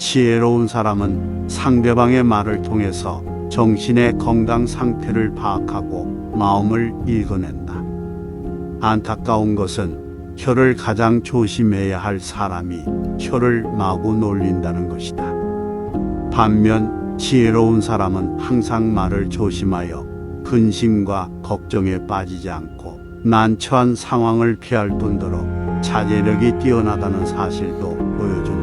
지혜로운 사람은 상대방의 말을 통해서 정신의 건강 상태를 파악하고 마음을 읽어낸다. 안타까운 것은 혀를 가장 조심해야 할 사람이 혀를 마구 놀린다는 것이다. 반면 지혜로운 사람은 항상 말을 조심하여 근심과 걱정에 빠지지 않고 난처한 상황을 피할 뿐더러 자제력이 뛰어나다는 사실도 보여준다.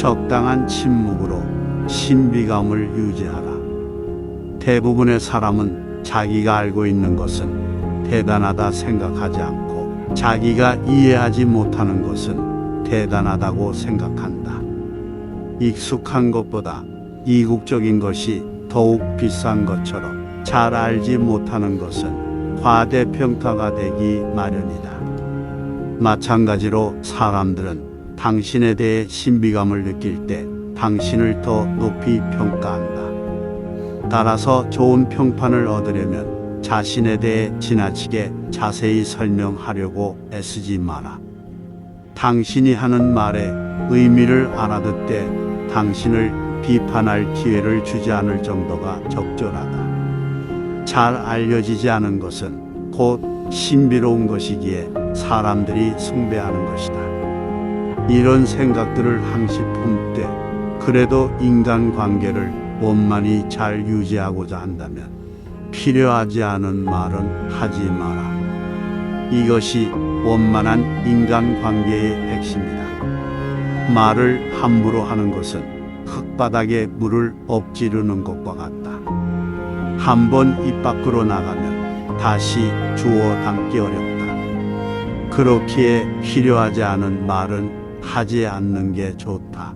적당한 침묵으로 신비감을 유지하라. 대부분의 사람은 자기가 알고 있는 것은 대단하다 생각하지 않고 자기가 이해하지 못하는 것은 대단하다고 생각한다. 익숙한 것보다 이국적인 것이 더욱 비싼 것처럼 잘 알지 못하는 것은 과대평가가 되기 마련이다. 마찬가지로 사람들은 당신에 대해 신비감을 느낄 때 당신을 더 높이 평가한다. 따라서 좋은 평판을 얻으려면 자신에 대해 지나치게 자세히 설명하려고 애쓰지 마라. 당신이 하는 말의 의미를 알아듣되 당신을 비판할 기회를 주지 않을 정도가 적절하다. 잘 알려지지 않은 것은 곧 신비로운 것이기에 사람들이 숭배하는 것이다. 이런 생각들을 항시 품되 그래도 인간 관계를 원만히 잘 유지하고자 한다면 필요하지 않은 말은 하지 마라. 이것이 원만한 인간 관계의 핵심이다. 말을 함부로 하는 것은 흙바닥에 물을 엎지르는 것과 같다. 한 번 입 밖으로 나가면 다시 주워 담기 어렵다. 그렇기에 필요하지 않은 말은 하지 않는 게 좋다.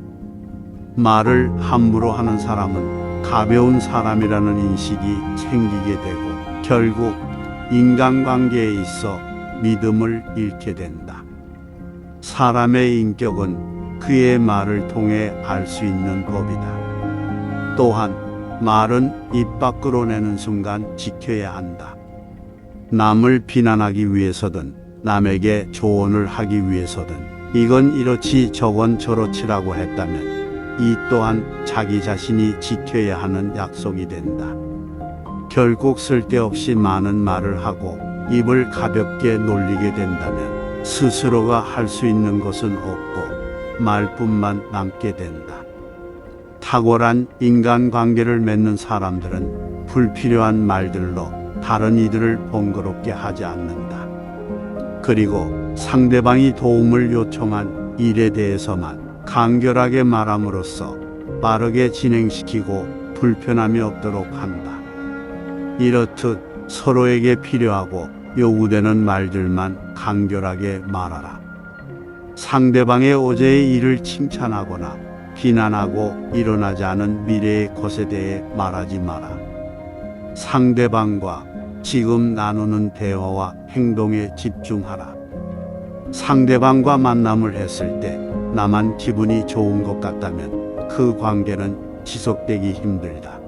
말을 함부로 하는 사람은 가벼운 사람이라는 인식이 생기게 되고 결국 인간관계에 있어 믿음을 잃게 된다. 사람의 인격은 그의 말을 통해 알 수 있는 법이다. 또한 말은 입 밖으로 내는 순간 지켜야 한다. 남을 비난하기 위해서든 남에게 조언을 하기 위해서든 이건 이렇지 저건 저렇지라고 했다면 이 또한 자기 자신이 지켜야 하는 약속이 된다. 결국 쓸데없이 많은 말을 하고 입을 가볍게 놀리게 된다면 스스로가 할 수 있는 것은 없고 말뿐만 남게 된다. 탁월한 인간 관계를 맺는 사람들은 불필요한 말들로 다른 이들을 번거롭게 하지 않는다. 그리고 상대방이 도움을 요청한 일에 대해서만 간결하게 말함으로써 빠르게 진행시키고 불편함이 없도록 한다. 이렇듯 서로에게 필요하고 요구되는 말들만 간결하게 말하라. 상대방의 어제의 일을 칭찬하거나 비난하고 일어나지 않은 미래의 것에 대해 말하지 마라. 상대방과 지금 나누는 대화와 행동에 집중하라. 상대방과 만남을 했을 때 나만 기분이 좋은 것 같다면 그 관계는 지속되기 힘들다.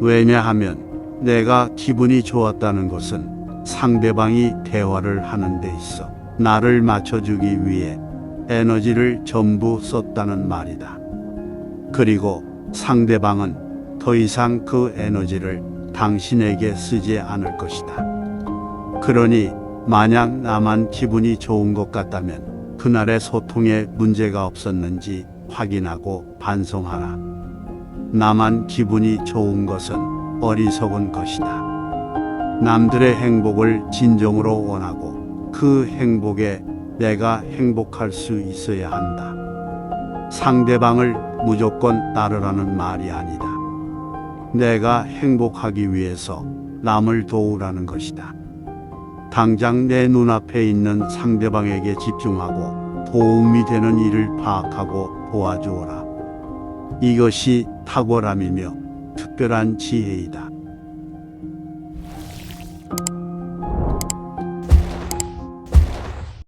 왜냐하면 내가 기분이 좋았다는 것은 상대방이 대화를 하는 데 있어 나를 맞춰주기 위해 에너지를 전부 썼다는 말이다. 그리고 상대방은 더 이상 그 에너지를 당신에게 쓰지 않을 것이다. 그러니 만약 나만 기분이 좋은 것 같다면 그날의 소통에 문제가 없었는지 확인하고 반성하라. 나만 기분이 좋은 것은 어리석은 것이다. 남들의 행복을 진정으로 원하고 그 행복에 내가 행복할 수 있어야 한다. 상대방을 무조건 따르라는 말이 아니다. 내가 행복하기 위해서 남을 도우라는 것이다. 당장 내 눈앞에 있는 상대방에게 집중하고 도움이 되는 일을 파악하고 도와주어라. 이것이 탁월함이며 특별한 지혜이다.